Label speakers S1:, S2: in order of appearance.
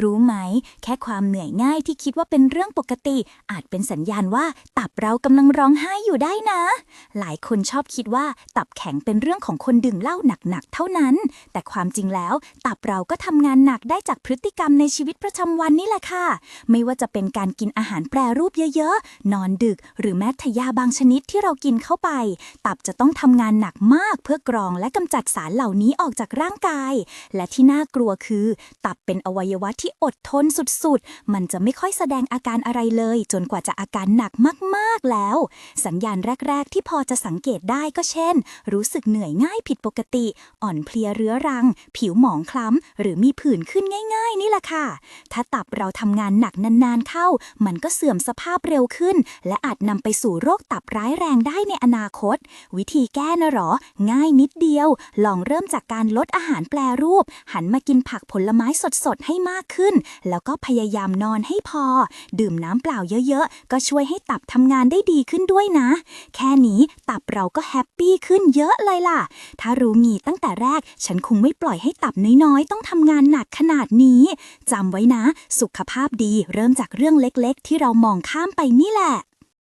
S1: รู้ไหม แค่ความเหนื่อยง่ายที่คิดว่าเป็นเรื่องปกติ อาจเป็นสัญญาณว่าตับเรากำลังร้องไห้อยู่ได้นะ หลายคนชอบคิดว่าตับแข็งเป็นเรื่องของคนดื่มเหล้าหนักๆเท่านั้น แต่ความจริงแล้ว ตับเราก็ทำงานหนักได้จากพฤติกรรมในชีวิตประจำวันนี่แหละค่ะ ไม่ว่าจะเป็นการกินอาหารแปรรูปเยอะๆ นอนดึก หรือแม้แต่ยาบางชนิดที่เรากินเข้าไป ตับจะต้องทำงานหนักมากเพื่อกรองและกำจัดสารเหล่านี้ออกจากร่างกาย และที่น่ากลัวคือ ตับเป็นอวัยวะที่อดทนสุดๆ มันจะไม่ค่อยแสดงอาการอะไรเลย จนกว่าจะอาการหนักมากๆแล้ว สัญญาณแรก ๆ ที่พอจะสังเกตได้ก็เช่น รู้สึกเหนื่อยง่ายผิดปกติ อ่อนเพลียเรื้อรัง ผิวหมองคล้ำ หรือมีผื่นขึ้นง่าย ๆ นี่แหละค่ะ ถ้าตับเราทำงานหนักนานๆเข้า มันก็เสื่อมสภาพเร็วขึ้น และอาจนำไปสู่โรคตับร้ายแรงได้ในอนาคต วิธีแก้นะหรอ ง่ายนิดเดียว ลองเริ่มจากการลดอาหารแปรรูป หันมากินผักผลไม้สดๆให้มากขึ้น แล้วก็พยายามนอนให้พอ ดื่มน้ำเปล่าเยอะๆ ก็ช่วยให้ตับทำงานได้ดีขึ้นด้วยนะ แค่นี้ตับเราก็แฮปปี้ขึ้นเยอะเลยล่ะ ถ้ารู้งี้ตั้งแต่แรก ฉันคงไม่ปล่อยให้ตับน้อยๆ ต้องทำงานหนักขนาดนี้จำไว้นะ สุขภาพดีเริ่มจากเรื่องเล็กๆ ที่เรามองข้ามไปนี่แหละ